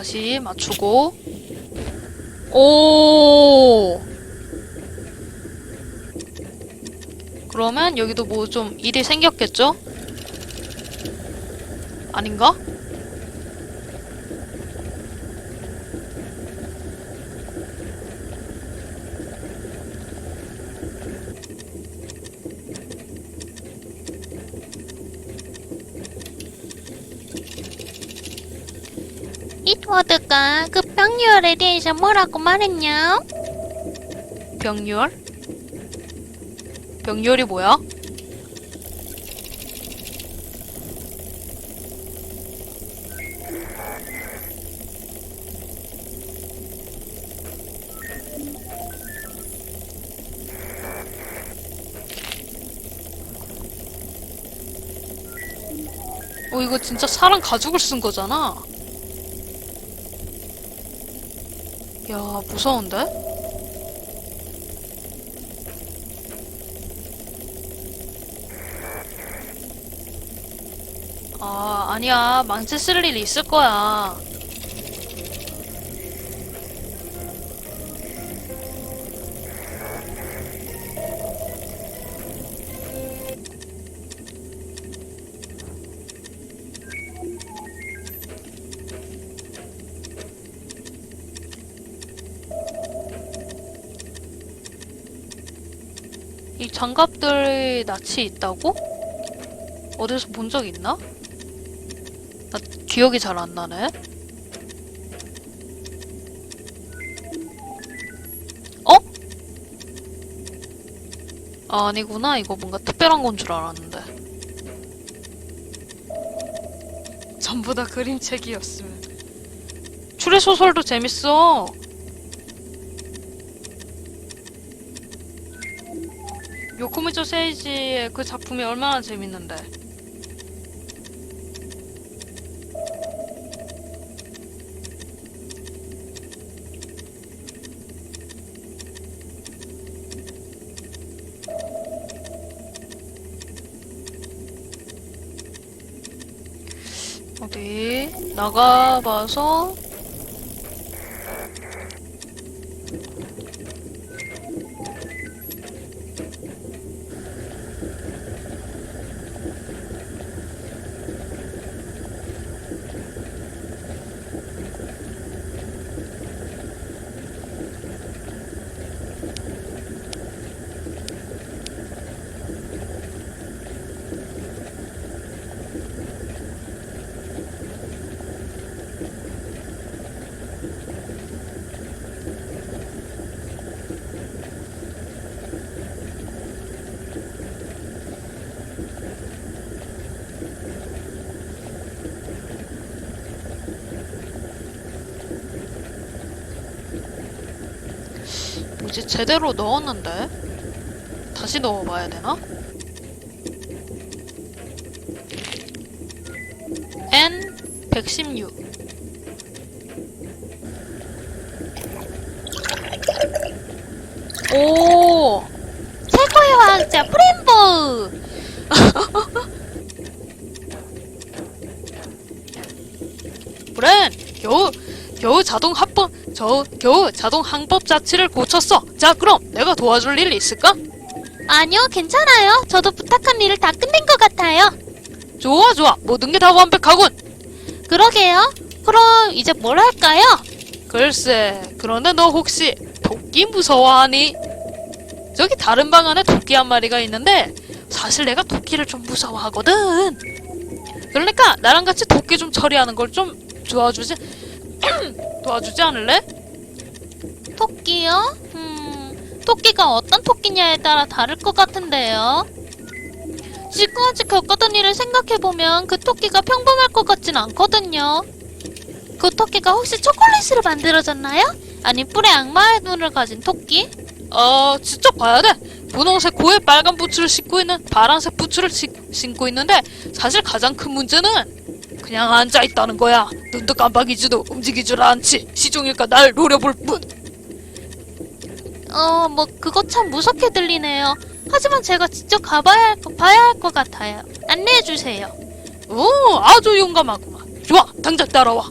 다시 맞추고 오 그러면 여기도 뭐 좀 일이 생겼겠죠? 아닌가? 워드가 그 병렬에 대해서 뭐라고 말했냐? 병렬? 병렬이 뭐야? 어, 이거 진짜 사람 가죽을 쓴 거잖아. 야, 무서운데? 아, 아니야. 망치 쓸 일이 있을 거야. 이 장갑들이 낯이 있다고? 어디서 본 적 있나? 나 기억이 잘 안 나네. 어? 아, 아니구나. 이거 뭔가 특별한 건 줄 알았는데. 전부 다 그림책이었으면. 추리소설도 재밌어. 코미조 세이지의 그 작품이 얼마나 재밌는데. 어디 나가봐서 뭐지 제대로 넣었는데 다시 넣어봐야 되나? N 116 오! 최고의 화학자 프렌보! 브렌! 겨우 겨우 자동 합법 저 겨우 자동 항법 자치를 고쳤어 자 그럼 내가 도와줄 일 있을까? 아니요, 괜찮아요. 저도 부탁한 일을 다 끝낸 것 같아요. 좋아 좋아 모든 게 다 완벽하군 그러게요. 그럼 이제 뭘 할까요? 글쎄, 그런데 너 혹시 토끼 무서워하니? 저기 다른 방 안에 토끼 한 마리가 있는데 사실 내가 토끼를 좀 무서워하거든. 그러니까 나랑 같이 토끼 좀 처리하는 걸 좀 도와주지 도와주지 않을래? 토끼요? 음, 토끼가 어떤 토끼냐에 따라 다를 것 같은데요. 지금까지 겪었던 일을 생각해보면 그 토끼가 평범할 것 같진 않거든요. 그 토끼가 혹시 초콜릿으로 만들어졌나요? 아니 뿔에 악마의 눈을 가진 토끼? 어, 직접 봐야 돼. 분홍색 코에 빨간 부츠를 신고 있는 파란색 부츠를 시- 신고 있는데 사실 가장 큰 문제는 그냥 앉아 있다는 거야. 눈도 깜빡이지도 움직이질 않지. 시종일까 날 노려볼 뿐. 어, 뭐 그거 참 무섭게 들리네요. 하지만 제가 직접 가봐야 할, 거- 봐야 할 것 같아요. 안내해 주세요. 오, 아주 용감하구만. 좋아, 당장 따라와.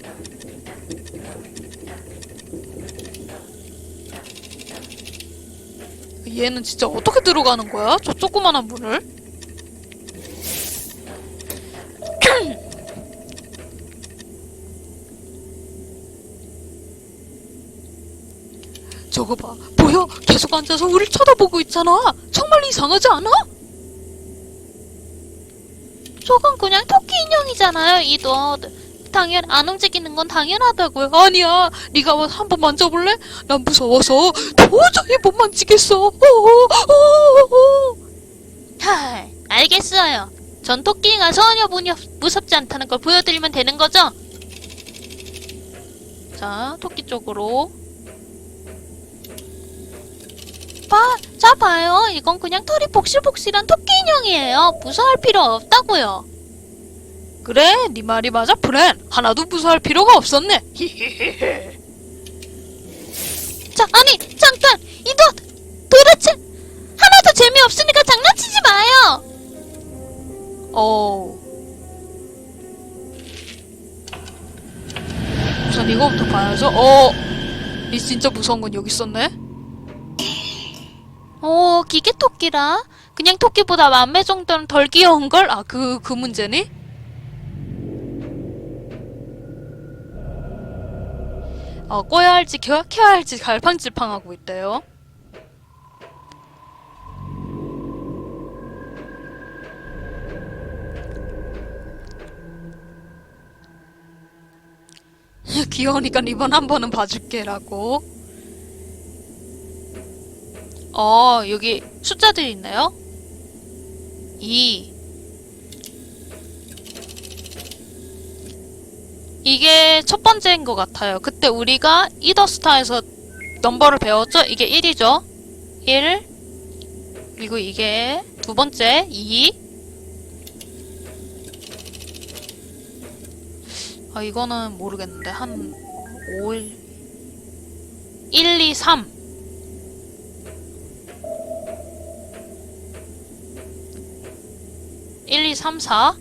얘는 진짜 어떻게 들어가는 거야? 저 조그만한 문을? 저거 봐. 보여? 계속 앉아서 우릴 쳐다보고 있잖아. 정말 이상하지 않아? 저건 그냥 토끼 인형이잖아요, 이도. 당연 안 움직이는 건 당연하다고요. 아니야. 네가 와서 한번 만져볼래? 난 무서워서 도저히 못 만지겠어. 어, 어어어어. 하, 알겠어요. 전 토끼가 전혀 무녀, 무섭지 않다는 걸 보여드리면 되는 거죠? 자, 토끼 쪽으로. 봐, 자 봐요. 이건 그냥 털이 복실복실한 토끼 인형이에요. 무서워할 필요 없다고요. 그래, 네 말이 맞아, 프렌. 하나도 무서워할 필요가 없었네. 히히히히. 자, 아니, 잠깐! 이도 도대체 하나도 재미없으니까 장난치지 마요! 어. 우선 이거부터 봐야죠. 어. 이 진짜 무서운 건 여기 있었네. 오, 기계 토끼라? 그냥 토끼보다 만배 정도는 덜 귀여운 걸? 아, 그, 그 문제니? 어, 꺼야 할지 켜, 켜야 할지 갈팡질팡하고 있대요. 귀여우니까 이번 한 번은 봐줄게라고. 어, 여기 숫자들이 있네요. 2 이게 첫 번째인 것 같아요. 그때 우리가 이더스타에서 넘버를 배웠죠? 이게 1이죠? 1 그리고 이게 두 번째 2 아, 이거는 모르겠는데. 한 5, 1, 1, 2, 3 1, 2, 3, 4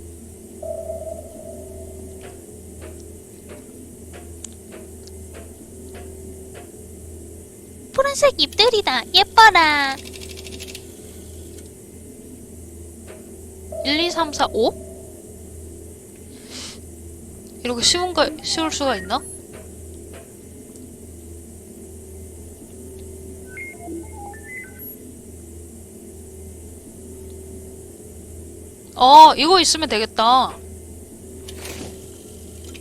푸른색 잎들이다. 예뻐라. 1, 2, 3, 4, 5? 이렇게 쉬운 거, 쉬울 수가 있나? 어, 이거 있으면 되겠다.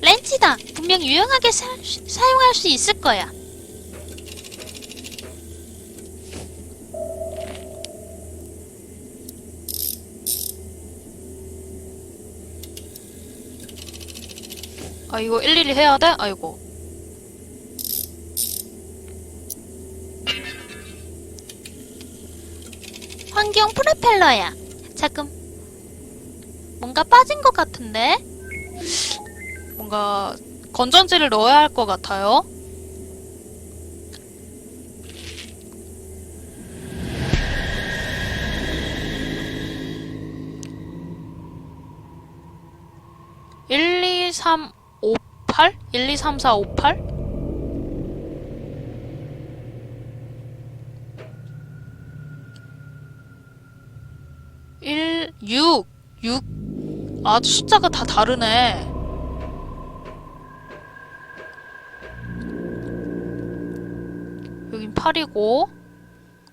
렌치다. 분명 유용하게 사, 사용할 수 있을 거야. 아, 이거 일일이 해야 돼? 아이고. 환경 프로펠러야. 잠깐. 뭔가 빠진 것 같은데? 뭔가 건전지를 넣어야 할 것 같아요. 일, 이, 삼, 오, 팔? 일, 이, 삼, 사, 오, 팔? 일, 육, 육. 아, 숫자가 다 다르네. 여긴 8이고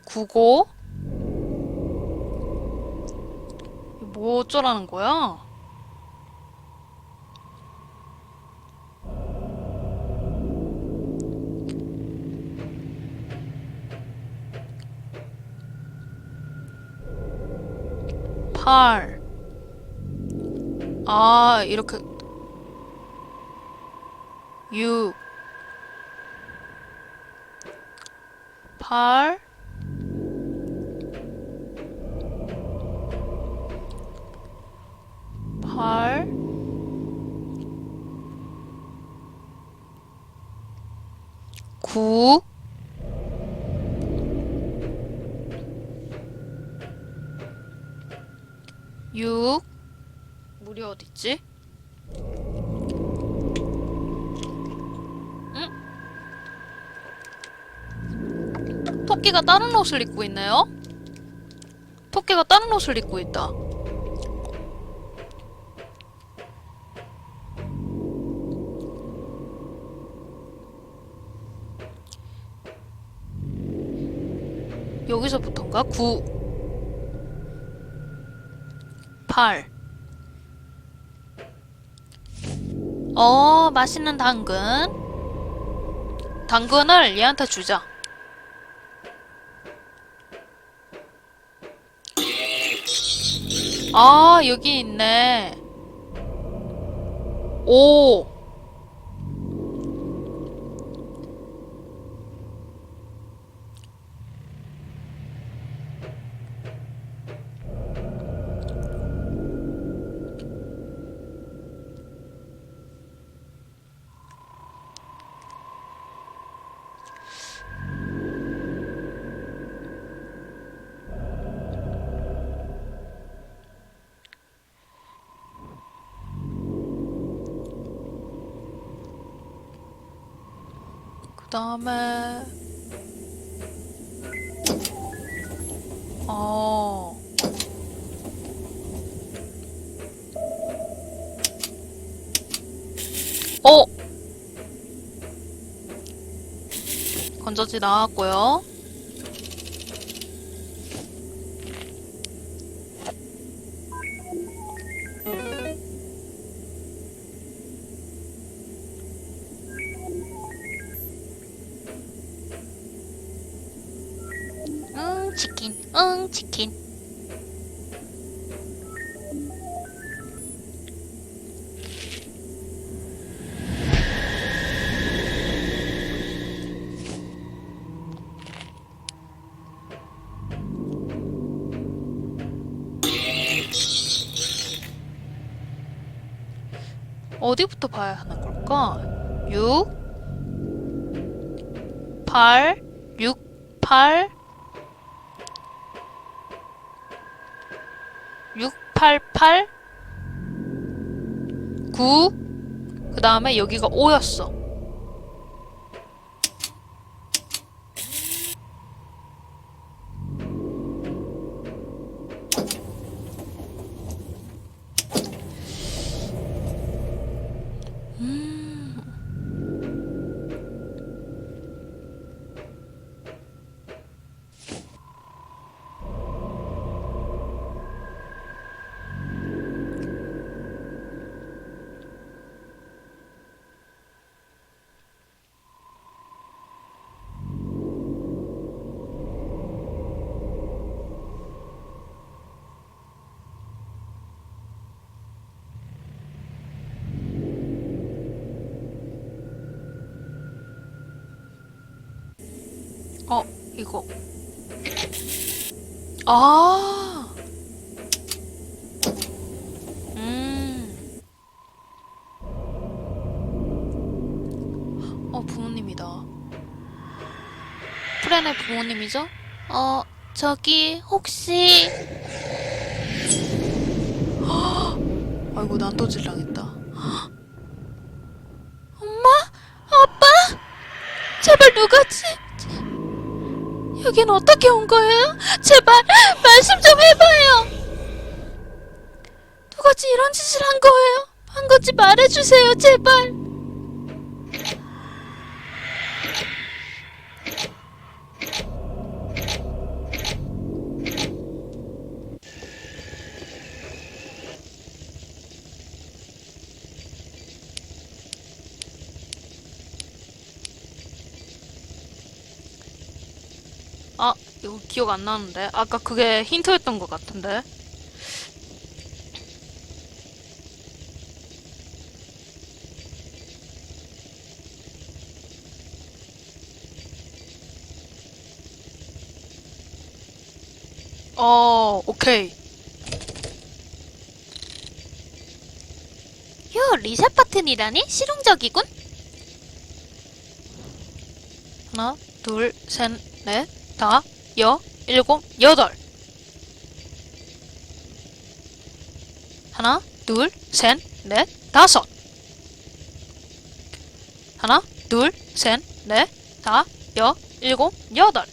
9고 뭐 어쩌라는 거야? 팔. 아, 이렇게. 6. 8 8 9 6 물이 어딨지? 토끼가 다른 옷을 입고 있네요? 토끼가 다른 옷을 입고 있다. 여기서부터인가? 9 8 어, 맛있는 당근. 당근을 얘한테 주자. 아, 여기 있네. 오. 그 다음에 어 어! 건전지 나왔고요. 응, 치킨. 응, 치킨. 어디부터 봐야 하는 걸까? 6 8 6 8 6 8 8 9그 다음에 여기가 5였어 어, 이거. 아. 음. 어, 부모님이다. 프렌의 부모님이죠? 어, 저기, 혹시, 아이고, 난도질 당했다. 엄마? 아빠? 제발 누가지? 여긴 어떻게 온 거예요? 제발, 말씀 좀 해봐요! 누가지 이런 짓을 한 거예요? 한 건지 말해주세요, 제발! 아, 이거 기억 안 나는데. 아까 그게 힌트였던 것 같은데. 어, 오케이. 휴, 리셋 버튼이라니? 실용적이군? 하나, 둘, 셋, 넷, 다, 여, 일곱, 여덟. 하나, 둘, 셋, 넷, 다섯. 하나, 둘, 셋, 넷, 다, 여, 일곱, 여덟.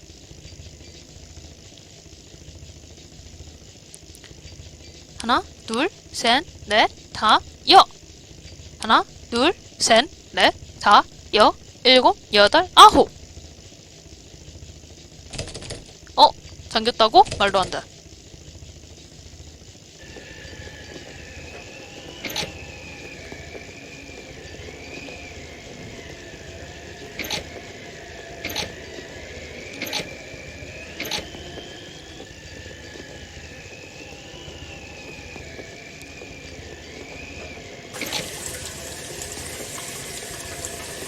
하나, 둘, 셋, 넷, 다, 여. 하나, 둘, 셋, 넷, 다, 여, 일곱, 여덟, 아홉. 잠겼다고? 말도 안 돼.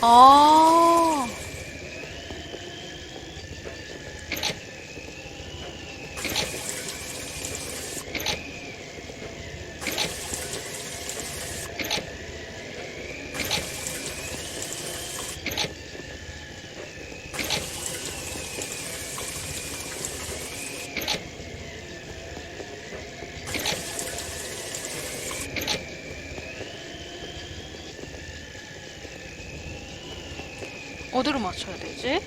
아. 어디로 맞춰야 되지?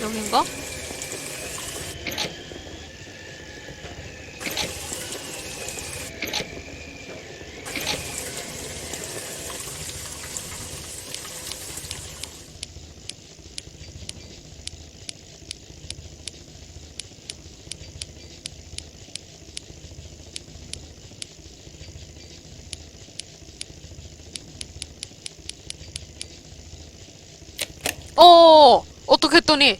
여긴가? 어, 어떻게 했더니